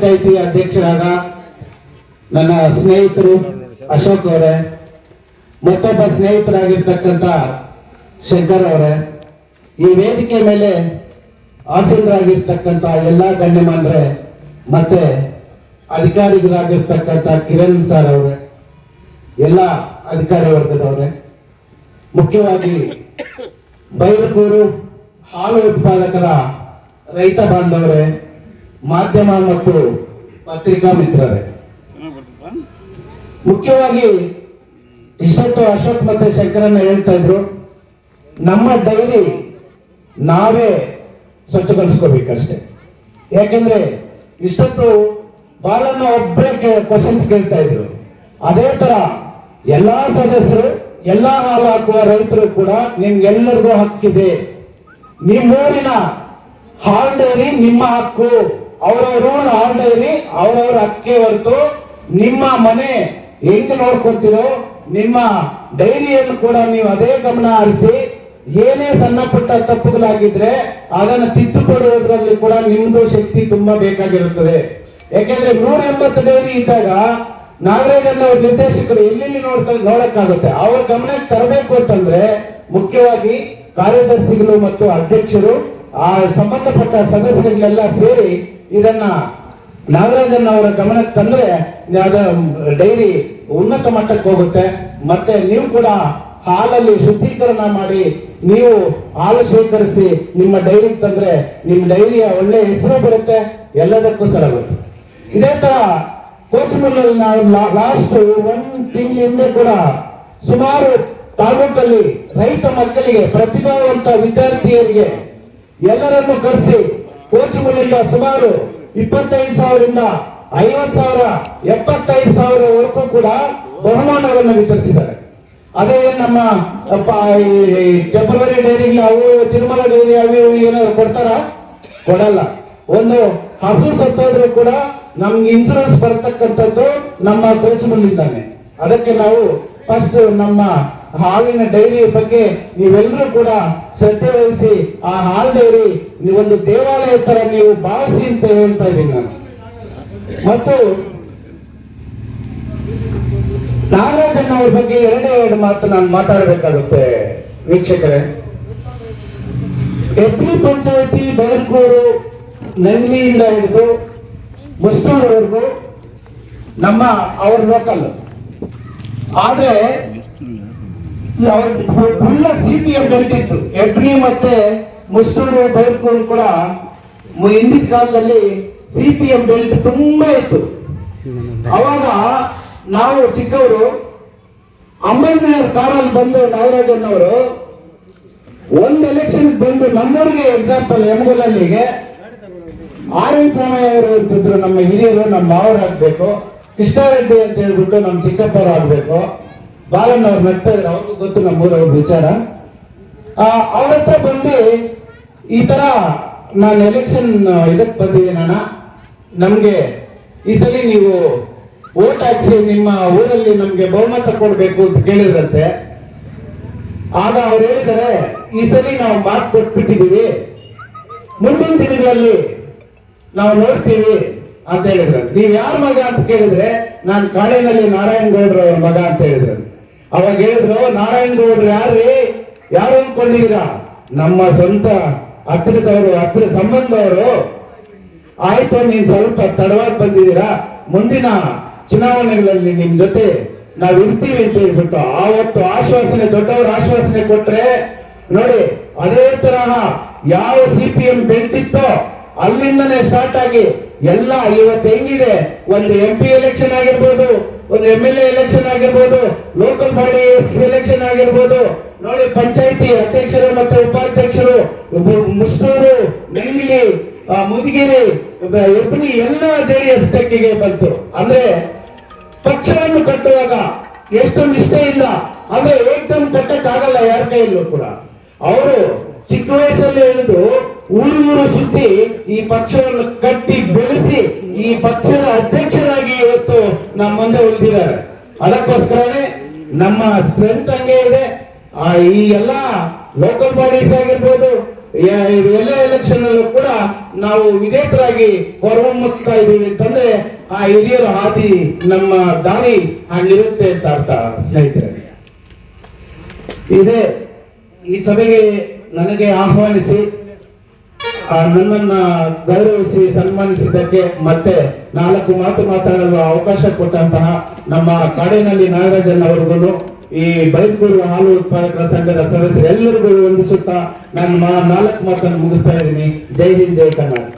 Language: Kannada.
ಪಂಚಾಯಿತಿ ಅಧ್ಯಕ್ಷರಾದ ನನ್ನ ಸ್ನೇಹಿತರು ಅಶೋಕ್ ಅವರೇ, ಮತ್ತೊಬ್ಬ ಸ್ನೇಹಿತರಾಗಿರ್ತಕ್ಕಂಥ ಶಂಕರ್ ಅವರೇ, ಈ ವೇದಿಕೆ ಮೇಲೆ ಆಸೀನರಾಗಿರ್ತಕ್ಕಂಥ ಎಲ್ಲ ಗಣ್ಯಮಾನ್ರೆ, ಮತ್ತೆ ಅಧಿಕಾರಿಗಳಾಗಿರ್ತಕ್ಕಂಥ ಕಿರಣ್ ಸರ್ ಅವರೇ, ಎಲ್ಲ ಅಧಿಕಾರಿ ವರ್ಗದವರೇ, ಮುಖ್ಯವಾಗಿ ಬೈರಗೂರು ಹಾಲು ಉತ್ಪಾದಕರ ರೈತ ಬಾಂಧವರೇ ಮಾಧ್ಯಮ ಮತ್ತು ಪತ್ರಿಕಾ ಮಿತ್ರರೇ ಮುಖ್ಯವಾಗಿ ಇಷ್ಟೊತ್ತು ಅಶೋಕ್ ಮತ್ತೆ ಶಂಕರನ್ನ ಹೇಳ್ತಾ ಇದ್ರು, ನಮ್ಮ ಡೈರಿ ನಾವೇ ಸ್ವಚ್ಛಗೊಳಿಸ್ಕೋಬೇಕಷ್ಟೇ. ಯಾಕೆಂದ್ರೆ ಇಷ್ಟೊತ್ತು ಬಾಳನ್ನ ಒಬ್ಬರೇ ಕ್ವಶನ್ಸ್ ಕೇಳ್ತಾ ಇದ್ರು. ಅದೇ ತರ ಎಲ್ಲಾ ಸದಸ್ಯರು, ಎಲ್ಲಾ ಹಾಲು ಹಾಕುವ ರೈತರು ಕೂಡ ನಿಮ್ಗೆಲ್ಲರಿಗೂ ಹಕ್ಕಿದೆ. ನಿಮ್ಮೂರಿನ ಹಾಲ್ ಡೈರಿ ನಿಮ್ಮ ಹಕ್ಕು. ಅವರವರು ಡೈರಿ ಅವರವರ ಅಕ್ಕಿ ಹೊರತು ನಿಮ್ಮ ಮನೆ ಹೆಂಗ್ ನೋಡ್ಕೊತೀರೋ ನಿಮ್ಮ ಡೈರಿಯನ್ನು ಕೂಡ ನೀವು ಅದೇ ಗಮನ ಹರಿಸಿ, ಏನೇ ಸಣ್ಣ ಪುಟ್ಟ ತಪ್ಪುಗಳಾಗಿದ್ರೆ ಅದನ್ನು ತಿದ್ದುಪಡುವುದರಲ್ಲಿ ಕೂಡ ನಿಮ್ದು ಶಕ್ತಿ ತುಂಬಾ ಬೇಕಾಗಿರುತ್ತದೆ. ಯಾಕೆಂದ್ರೆ ನೂರ ಎಂಬತ್ತು ಡೈರಿ ಇದ್ದಾಗ ನಾಗರಾಜನ್ ಅವ್ರ ನಿರ್ದೇಶಕರು ಎಲ್ಲೆಲ್ಲಿ ನೋಡ್ತಾ ನೋಡಕ್ಕಾಗುತ್ತೆ? ಅವ್ರ ಗಮನಕ್ಕೆ ತರಬೇಕು ಅಂತಂದ್ರೆ ಮುಖ್ಯವಾಗಿ ಕಾರ್ಯದರ್ಶಿಗಳು ಮತ್ತು ಅಧ್ಯಕ್ಷರು ಆ ಸಂಬಂಧಪಟ್ಟ ಸದಸ್ಯರುಗಳೆಲ್ಲ ಸೇರಿ ಇದನ್ನ ನಾಗರಾಜನ್ ಅವರ ಗಮನಕ್ಕೆ ತಂದ್ರೆ ಡೈರಿ ಉನ್ನತ ಮಟ್ಟಕ್ಕೆ ಹೋಗುತ್ತೆ. ಮತ್ತೆ ನೀವು ಕೂಡ ಹಾಲಲ್ಲಿ ಶುದ್ಧೀಕರಣ ಮಾಡಿ ನೀವು ಹಾಲು ಶೇಖರಿಸಿ ನಿಮ್ಮ ಡೈರಿಗೆ ತಂದ್ರೆ ನಿಮ್ಮ ಡೈರಿಯ ಒಳ್ಳೆ ಹೆಸರು ಬರುತ್ತೆ, ಎಲ್ಲದಕ್ಕೂ ಸರಗುತ್ತೆ ಇದೇ ತರ ಕೋಚಮಲ್ಲಲ್ಲಿ ನಾವು ಲಾಸ್ಟ್ ಒನ್ ತಿಂಗಳ ಕೂಡ ಸುಮಾರು ತಾಲೂಕಲ್ಲಿ ರೈತ ಮಕ್ಕಳಿಗೆ ಪ್ರತಿಭಾವಂತ ವಿದ್ಯಾರ್ಥಿಯರಿಗೆ ಎಲ್ಲರನ್ನು ಕರೆಸಿ ಕೋಚುಗಳಿಂದ ಸುಮಾರು ಇಪ್ಪತ್ತೈದು ಸಾವಿರದಿಂದ ಐವತ್ ಸಾವಿರ, ಎಪ್ಪತ್ತೈದು ಸಾವಿರವರೆಗೂ ಕೂಡ ಬಹುಮಾನವನ್ನು ವಿತರಿಸಿದ್ದಾರೆ. ಅದೇ ನಮ್ಮ ಫೆಬ್ರವರಿ ಡೈರಿ ಅವು ತಿರುಮಲ ಡೈರಿ ಅವು ಏನಾದ್ರು ಕೊಡ್ತಾರ? ಕೊಡಲ್ಲ. ಒಂದು ಹಸು ಸತ್ತೋದ್ರು ಕೂಡ ನಮ್ಗೆ ಇನ್ಸೂರೆನ್ಸ್ ಬರ್ತಕ್ಕಂಥದ್ದು ನಮ್ಮ ಕೋಚುಗಳಿದ್ದಾನೆ ಅದಕ್ಕೆ ನಾವು ಫಸ್ಟ್ ನಮ್ಮ ಹಾಲಿನ ಡೈರಿ ಬಗ್ಗೆ ನೀವೆಲ್ಲರೂ ಕೂಡ ಶ್ರದ್ಧೆ ವಹಿಸಿ ಆ ಹಾಲ್ ಡೈರಿ ಒಂದು ದೇವಾಲಯ ತರ ನೀವು ಭಾವಿಸಿ ಅಂತ ಹೇಳ್ತಾ ಇದ್ದೀನಿ ನಾನು. ಮತ್ತು ನಾಗರಾಜನ್ ಅವ್ರ ಬಗ್ಗೆ ಎರಡೇ ಎರಡು ಮಾತು ನಾನು ಮಾತಾಡಬೇಕಾಗುತ್ತೆ. ವೀಕ್ಷಕರೇ ಎಪ್ಪಿ ಪಂಚಾಯತಿ ಬೆಳಕೂರು ನಂದಿಯಿಂದ ಹಿಡಿದು ಮುಸ್ತೂರ್ವರೆಗೂ ನಮ್ಮ ಅವ್ರ ಲೋಕಲ್ ಆದ್ರೆ ಫುಲ್ಲ ಸಿ ಪಿ ಎಂ ಬೆಲ್ಟಿತ್ತು ಎಬ್ರಿ ಮತ್ತೆ ಮುಸ್ತೂರು ಬೈರ್ಕೂರು ಕೂಡ ಹಿಂದಿನ ಕಾಲದಲ್ಲಿ ಸಿ ಪಿ ಎಂ ಬೆಲ್ಟ್ ತುಂಬಾ ಇತ್ತು. ಅವಾಗ ನಾವು ಚಿಕ್ಕವರು ಅಂಬೇಡ್ಕರ್ ಕಾರಲ್ಲಿ ಬಂದು ನಾಗರಾಜನ್ ಅವರು ಒಂದು ಎಲೆಕ್ಷನ್ ಬಂದು ನಮ್ಮೂರಿಗೆ ಎಕ್ಸಾಂಪಲ್ ಎಂಗೋಲಲ್ಲಿಗೆ ಆರ್ ಎನ್ ಅವರು ಇರ್ತಿದ್ರು ನಮ್ಮ ಹಿರಿಯರು, ನಮ್ಮ ಮಾವರು ಕೃಷ್ಣಾರೆಡ್ಡಿ ಅಂತ ಹೇಳ್ಬಿಟ್ಟು ನಮ್ಮ ಚಿಕ್ಕಪ್ಪರು ಆಗ್ಬೇಕು ಬಾಲಣ್ಣ ಅವ್ರು ನಗ್ತಾ ಇದ್ರು, ಅವ್ರಿಗೂ ಗೊತ್ತು ನಮ್ಮೂರವ್ರ ವಿಚಾರ. ಅವ್ರ ಹತ್ರ ಬಂದು ಈ ತರ ನಾನು ಎಲೆಕ್ಷನ್ ಇದಕ್ಕೆ ಬಂದಿದ್ದೀನಣ್ಣ ನಮ್ಗೆ ಈ ಸಲ ನೀವು ಓಟ್ ಹಾಕ್ಸಿ ನಿಮ್ಮ ಊರಲ್ಲಿ ನಮ್ಗೆ ಬಹುಮತ ಕೊಡ್ಬೇಕು ಅಂತ ಕೇಳಿದ್ರಂತೆ. ಆಗ ಅವ್ರು ಹೇಳಿದರೆ ಈ ಸಲ ನಾವು ಮಾತು ಕೊಟ್ಬಿಟ್ಟಿದೀವಿ ಮುಂದಿನ ದಿನಗಳಲ್ಲಿ ನಾವು ನೋಡ್ತೀವಿ ಅಂತ ಹೇಳಿದ್ರು. ನೀವ್ ಯಾರ ಮಗ ಅಂತ ಕೇಳಿದ್ರೆ, ನಾನು ಕಾಡಿನಲ್ಲಿ ನಾರಾಯಣ ಗೌಡ್ರ ಅವ್ರ ಮಗ ಅಂತ ಹೇಳಿದ್ರು. ಅವಾಗ ಹೇಳಿದ್ರು, ನಾರಾಯಣ ಗೌಡ್ರು ಯಾರ್ರಿ? ಯಾರು ಅಂದ್ಕೊಂಡಿದ್ದೀರಾ ನಮ್ಮ ಸ್ವಂತ ಹತ್ತಿರದವರು ಹತ್ತಿರ ಸಂಬಂಧವರು. ಆಯ್ತು, ನೀನ್ ಸ್ವಲ್ಪ ತಡವಾಗಿ ಬಂದಿದ್ದೀರಾ? ಮುಂದಿನ ಚುನಾವಣೆಗಳಲ್ಲಿ ನಿಮ್ ಜೊತೆ ನಾವ್ ಇರ್ತೀವಿ ಅಂತ ಹೇಳ್ಬಿಟ್ಟು ಆವತ್ತು ಆಶ್ವಾಸನೆ, ದೊಡ್ಡವರು ಆಶ್ವಾಸನೆ ಕೊಟ್ರೆ, ನೋಡಿ, ಅದೇ ತರಹ ಯಾವ ಸಿ ಪಿ ಎಂ ಬೆಳ್ತಿತ್ತೋ ಅಲ್ಲಿಂದನೇ ಸ್ಟಾರ್ಟ್ ಆಗಿ ಎಲ್ಲ ಇವತ್ತು ಹೆಂಗಿದೆ? ಒಂದು ಎಂ ಪಿ ಎಲೆಕ್ಷನ್ ಆಗಿರ್ಬೋದು ಒಂದು ಎಂ ಎಲ್ ಎ ಎಲೆಕ್ಷನ್ ಆಗಿರ್ಬೋದು ಲೋಕಲ್ ಬಾಡಿ ಎಲೆಕ್ಷನ್ ಆಗಿರ್ಬೋದು. ನೋಡಿ ಪಂಚಾಯತಿ ಅಧ್ಯಕ್ಷರು ಮತ್ತೆ ಉಪಾಧ್ಯಕ್ಷರು ಉಪ- ಮುಸ್ಟೂರು ಆ, ಎಲ್ಲ ಎಬ್ಬನಿ ಎಲ್ಲ ಜೆಡಿಎಸ್ ತೆಕ್ಕಿಗೆ ಬಂತು. ಅಂದ್ರೆ ಪಕ್ಷವನ್ನು ಕಟ್ಟುವಾಗ ಎಷ್ಟು ಇಲ್ಲ ಅಂದ್ರೆ ಏಕದಮ್ ಕಟ್ಟಕ್ಕಾಗಲ್ಲ ಯಾರ ಕೈಯಲ್ಲೂ ಕೂಡ. ಅವರು ಚಿಕ್ಕ ವಯಸ್ಸಲ್ಲಿ ಹೇಳಿದು ಊರು ಊರು ಸುತ್ತಿ ಈ ಪಕ್ಷವನ್ನು ಕಟ್ಟಿ ಬೆಳೆಸಿ ಈ ಪಕ್ಷದ ಅಧ್ಯಕ್ಷರಾಗಿ ಇವತ್ತು ನಮ್ಮ ಮುಂದೆ ಉಳಿದಿದ್ದಾರೆ. ಅದಕ್ಕೋಸ್ಕರನೇ ನಮ್ಮ ಸ್ಟ್ರೆಂತ್ ಹಂಗೆ ಇದೆ. ಆ, ಈ ಎಲ್ಲ ಲೋಕಲ್ ಬಾಡೀಸ್ ಆಗಿರ್ಬೋದು ಎಲ್ಲ ಎಲೆಕ್ಷನ್ ಅಲ್ಲೂ ಕೂಡ ನಾವು ವಿಜೇತರಾಗಿ ಹೊರಹೊಮ್ಮುತ್ತಾ ಇದ್ದೀವಿ ಅಂತಂದ್ರೆ ಆ ಹಿರಿಯರ ಹಾದಿ ನಮ್ಮ ದಾರಿ ಹಾಗಿರುತ್ತೆ ಅಂತ ಅರ್ಥ ಸ್ನೇಹಿತರೆ. ಇದೇ ಈ ಸಭೆಗೆ ನನಗೆ ಆಹ್ವಾನಿಸಿ ನನ್ನನ್ನ ಗೌರವಿಸಿ ಸನ್ಮಾನಿಸಿದ್ದಕ್ಕೆ ಮತ್ತೆ ನಾಲ್ಕು ಮಾತು ಮಾತಾಡಲು ಅವಕಾಶ ಕೊಟ್ಟಂತಹ ನಮ್ಮ ಕಾಡಿನಲ್ಲಿ ನಾಗರಾಜನ್ ಅವರುಗಳು, ಈ ಬೈಕೂರು ಹಾಲು ಉತ್ಪಾದಕರ ಸಂಘದ ಸದಸ್ಯರು ಎಲ್ಲರಿಗೂ ವಂದಿಸುತ್ತಾ ನನ್ನ ನಾಲ್ಕು ಮಾತನ್ನು ಮುಗಿಸ್ತಾ ಇದ್ದೀನಿ. ಜೈ ಹಿಂದ್, ಜೈ ಕರ್ನಾಟಕ.